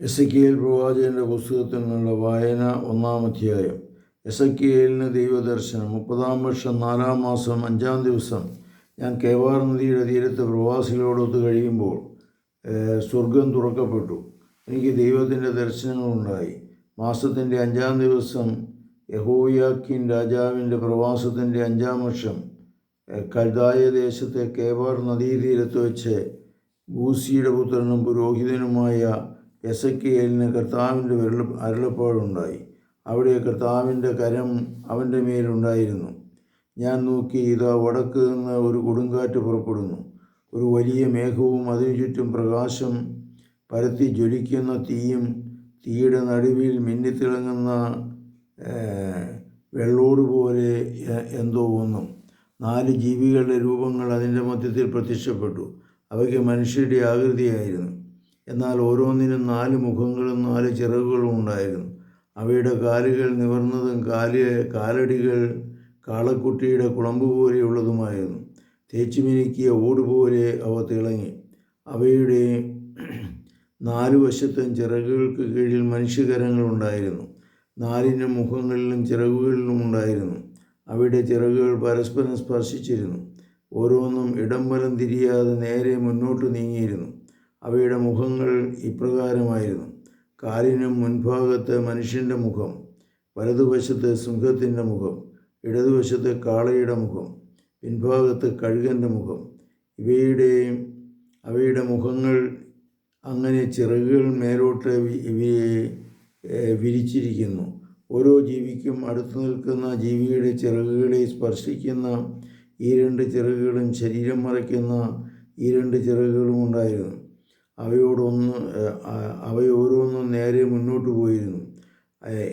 S K L പ്രവാചകന്റെ പുസ്തകത്തിൽ നിന്നുള്ള വായന ഒന്നാം അധ്യായം. എസ് കെ എല്ലിന് ദൈവദർശനം. മുപ്പതാം വർഷം നാലാം മാസം അഞ്ചാം ദിവസം ഞാൻ കേവാർ നദിയുടെ തീരത്ത് പ്രവാസികളോടൊത്ത് കഴിയുമ്പോൾ സ്വർഗം തുറക്കപ്പെട്ടു. എനിക്ക് ദൈവത്തിന്റെ ദർശനങ്ങളുണ്ടായി. മാസത്തിന്റെ അഞ്ചാം ദിവസം യഹോയാക്കിൻ രാജാവിന്റെ പ്രവാസത്തിന്റെ അഞ്ചാം വർഷം കൽദായ ദേശത്തെ കേവാർ നദീതീരത്ത് വെച്ച് ബൂസിയുടെ പുത്രനും പുരോഹിതനുമായ എസക്കിയേലിന് കർത്താവിന്റെ വിരള അരുളപ്പാടുണ്ടായി അവിടെ കർത്താവിന്റെ കരം അവന്റെ മേലുണ്ടായിരുന്നു. ഞാൻ നോക്കി ഇതാ വടക്ക് നിന്ന് ഒരു കൊടുങ്കാറ്റ് പുറപ്പെടുന്നു. ഒരു വലിയ മേഘവും അതിനു ചുറ്റും പ്രകാശം പരത്തി ജ്വലിക്കുന്ന തീയും തീയുടെ നടുവിൽ മിന്നിത്തിളങ്ങുന്ന വെള്ളോട് പോലെ എന്തോ ഒന്നും. നാല് ജീവികളുടെ രൂപങ്ങൾ അതിന്റെ മധ്യത്തിൽ പ്രത്യക്ഷപ്പെട്ടു. അവയ്ക്ക് മനുഷ്യരുടെ ആകൃതിയായിരുന്നു. എന്നാൽ ഓരോന്നിനും നാല് മുഖങ്ങളും നാല് ചിറകുകളും ഉണ്ടായിരുന്നു. അവയുടെ കാലുകൾ നിവർന്നതും കാൽ കാലടികൾ കാളക്കുട്ടിയുടെ കുളമ്പ് പോലെയുള്ളതുമായിരുന്നു. തേച്ചുമിനുക്കിയ ഓട് പോലെ അവ തിളങ്ങി. അവയുടെ നാലു വശത്തും ചിറകുകൾക്ക് കീഴിൽ മനുഷ്യകരങ്ങളുണ്ടായിരുന്നു നാലിനും മുഖങ്ങളിലും ചിറകുകളിലും ഉണ്ടായിരുന്നു. അവയുടെ ചിറകുകൾ പരസ്പരം സ്പർശിച്ചിരുന്നു. ഓരോന്നും ഇടംബലം തിരിയാതെ നേരെ മുന്നോട്ട് നീങ്ങിയിരുന്നു. അവയുടെ മുഖങ്ങൾ ഇപ്രകാരമായിരുന്നു. കാലിനും മുൻഭാഗത്ത് മനുഷ്യന്റെ മുഖം വലതുവശത്ത് സിംഹത്തിന്റെ മുഖം ഇടതുവശത്ത് കാളയുടെ മുഖം പിൻഭാഗത്ത് കഴുകന്റെ മുഖം. ഇവയുടെയും അവയുടെ മുഖങ്ങൾ അങ്ങനെ ചിറകുകൾ മേലോട്ട് വിരിച്ചിരിക്കുന്നു. ഓരോ ജീവിക്കും അടുത്തു നിൽക്കുന്ന ജീവിയുടെ ചിറകുകളെ സ്പർശിക്കുന്ന ഈ രണ്ട് ചിറകുകളും ശരീരം മറയ്ക്കുന്ന ഈ രണ്ട് ചിറകുകളും ഉണ്ടായിരുന്നു. അവയോടൊന്ന് അവയോരോന്നും നേരെ മുന്നോട്ട് പോയിരുന്നു.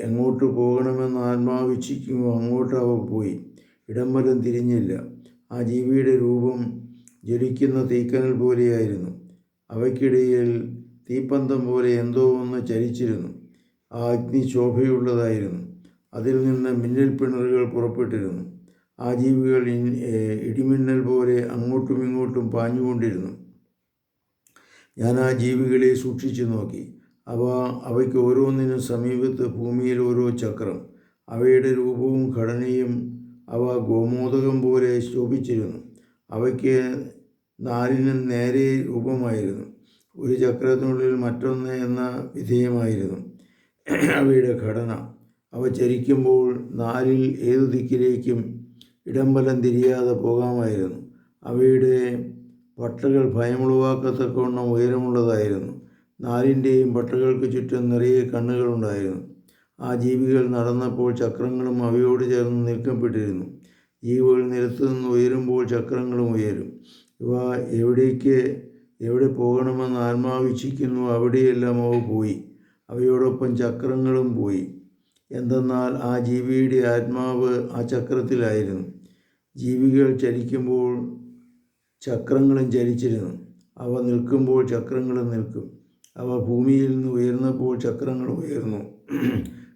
എങ്ങോട്ട് പോകണമെന്ന് ആത്മാവ് അങ്ങോട്ട് അവ പോയി. ഇടം വലം തിരിഞ്ഞില്ല. ആ ജീവിയുടെ രൂപം ജ്വലിക്കുന്ന തീക്കനൽ പോലെയായിരുന്നു. അവയ്ക്കിടയിൽ തീപ്പന്തം പോലെ എന്തോ ഒന്ന് ചലിച്ചിരുന്നു ആ അഗ്നി ശോഭയുള്ളതായിരുന്നു. അതിൽ നിന്ന് മിന്നൽ പിണറുകൾ പുറപ്പെട്ടിരുന്നു. ആ ജീവികൾ ഇടിമിന്നൽ പോലെ അങ്ങോട്ടും ഇങ്ങോട്ടും പാഞ്ഞുകൊണ്ടിരുന്നു. ഞാൻ ആ ജീവികളെ സൂക്ഷിച്ചു നോക്കി. അവ അവയ്ക്ക് ഓരോന്നിനും സമീപത്ത് ഭൂമിയിൽ ഓരോ ചക്രം അവയുടെ രൂപവും ഘടനയും അവ ഗോമോദകം പോലെ ശോഭിച്ചിരുന്നു. അവയ്ക്ക് നാലിന് നേരെ രൂപമായിരുന്നു. ഒരു ചക്രത്തിനുള്ളിൽ മറ്റൊന്ന് എന്ന വിധേയമായിരുന്നു. അവയുടെ ഘടന. അവ ചരിക്കുമ്പോൾ നാലിൽ ഏതു ദിക്കിലേക്കും ഇടംബലം തിരിയാതെ പോകാമായിരുന്നു. അവയുടെ പട്ടകൾ ഭയമുളവാക്കത്തക്കവണ്ണം ഉയരമുള്ളതായിരുന്നു. നാലിന്റെയും പട്ടകൾക്ക് ചുറ്റും നിറയെ കണ്ണുകളുണ്ടായിരുന്നു ആ ജീവികൾ നടന്നപ്പോൾ ചക്രങ്ങളും അവയോട് ചേർന്ന് നിൽക്കപ്പെട്ടിരുന്നു ജീവികൾ നിരത്തുനിന്ന് ഉയരുമ്പോൾ ചക്രങ്ങളും ഉയരും. ഇവ എവിടേക്ക് എവിടെ പോകണമെന്ന് ആത്മാവ് ഇച്ഛിക്കുന്നു അവിടെയെല്ലാം അവ പോയി. അവയോടൊപ്പം ചക്രങ്ങളും പോയി. എന്തെന്നാൽ ആ ജീവിയുടെ ആത്മാവ് ആ ചക്രത്തിലായിരുന്നു. ജീവികൾ ചലിക്കുമ്പോൾ ചക്രങ്ങളും ചലിച്ചിരുന്നു. അവ നിൽക്കുമ്പോൾ ചക്രങ്ങളും നിൽക്കും. അവ ഭൂമിയിൽ നിന്ന് ഉയർന്നപ്പോൾ ചക്രങ്ങൾ ഉയർന്നു.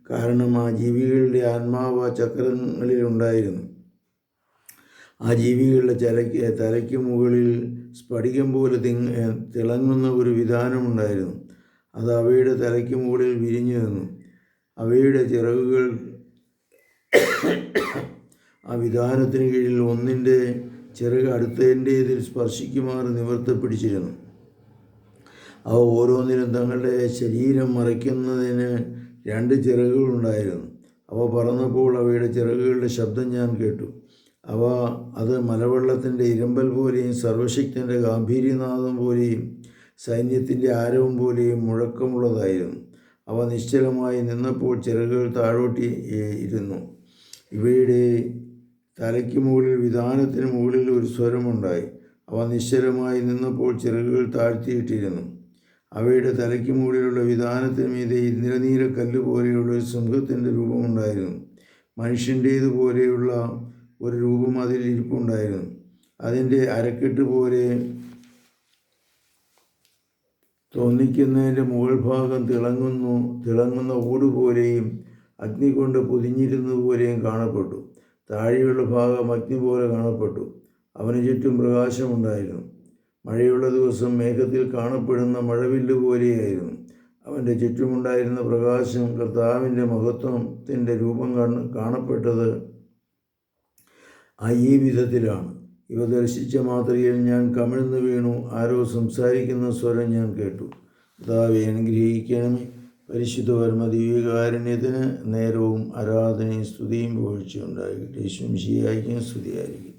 കാരണം ആ ജീവികളുടെ ആത്മാവ് ആ ചക്രങ്ങളിലുണ്ടായിരുന്നു ആ ജീവികളുടെ ചലയ്ക്ക് തലയ്ക്ക് മുകളിൽ സ്ഫടികം പോലെ തിങ് തിളങ്ങുന്ന ഒരു വിധാനമുണ്ടായിരുന്നു അത് അവയുടെ തലയ്ക്ക് മുകളിൽ വിരിഞ്ഞു നിന്നു. അവയുടെ ചിറകുകൾ ആ വിധാനത്തിന് കീഴിൽ ഒന്നിന്റെ ചിറക് അടുത്തതിന്റേതിൽ സ്പർശിക്കുമാറ് നിവർത്തി പിടിച്ചിരുന്നു. അവ ഓരോന്നിനും തങ്ങളുടെ ശരീരം മറയ്ക്കുന്നതിന് രണ്ട് ചിറകുകളുണ്ടായിരുന്നു. അവ പറന്നപ്പോൾ അവയുടെ ചിറകുകളുടെ ശബ്ദം ഞാൻ കേട്ടു. അവ അത് മലവെള്ളത്തിന്റെ ഇരമ്പൽ പോലെയും സർവശക്തിന്റെ ഗാംഭീര്യനാഥം പോലെയും സൈന്യത്തിന്റെ ആരവം പോലെയും മുഴക്കമുള്ളതായിരുന്നു. അവ നിശ്ചലമായി നിന്നപ്പോൾ ചിറകുകൾ താഴോട്ടി ഇരുന്നു. ഇവയുടെ തലയ്ക്ക് മുകളിൽ വിധാനത്തിന് മുകളിൽ ഒരു സ്വരമുണ്ടായി. അവ നിശ്ചലമായി നിന്നപ്പോൾ ചിറകുകൾ താഴ്ത്തിയിട്ടിരുന്നു. അവയുടെ തലയ്ക്ക് മുകളിലുള്ള വിധാനത്തിന് മീതെ നിരനീര കല്ല് പോലെയുള്ള ഒരു സിംഹത്തിന്റെ രൂപമുണ്ടായിരുന്നു. മനുഷ്യന്റേതുപോലെയുള്ള ഒരു രൂപം അതിൽ ഇരിപ്പുണ്ടായിരുന്നു. അതിന്റെ അരക്കെട്ട് പോലെ തോന്നിക്കുന്നതിന്റെ മുകൾ ഭാഗം തിളങ്ങുന്നു തിളങ്ങുന്ന ഓട് പോലെയും അഗ്നി കൊണ്ട് പൊതിഞ്ഞിരുന്നതുപോലെയും കാണപ്പെട്ടു. താഴെയുള്ള ഭാഗം അഗ്നി പോലെ കാണപ്പെട്ടു. അവന് ചുറ്റും പ്രകാശമുണ്ടായിരുന്നു. മഴയുള്ള ദിവസം മേഘത്തിൽ കാണപ്പെടുന്ന മഴവില്ല് പോലെയായിരുന്നു. അവന്റെ ചുറ്റുമുണ്ടായിരുന്ന പ്രകാശം കർത്താവിന്റെ മഹത്വത്തിന്റെ രൂപം കാണ കാണപ്പെട്ടത് ആ ഈ വിധത്തിലാണ്. ഇവ ദർശിച്ച മാത്രയിൽ ഞാൻ കമിഴ്ന്നു വീണു. ആരോ സംസാരിക്കുന്ന സ്വരം ഞാൻ കേട്ടു. കർത്താവെ അനുഗ്രഹിക്കണമേ. പരിശുദ്ധ പരമ ദൈവികാരുണ്യത്തിന് നേരവും ആരാധനയും സ്തുതിയും പുകഴ്ചയുണ്ടായിരിക്കട്ടെ യേശും ശിയായിരിക്കും സ്തുതിയായിരിക്കും.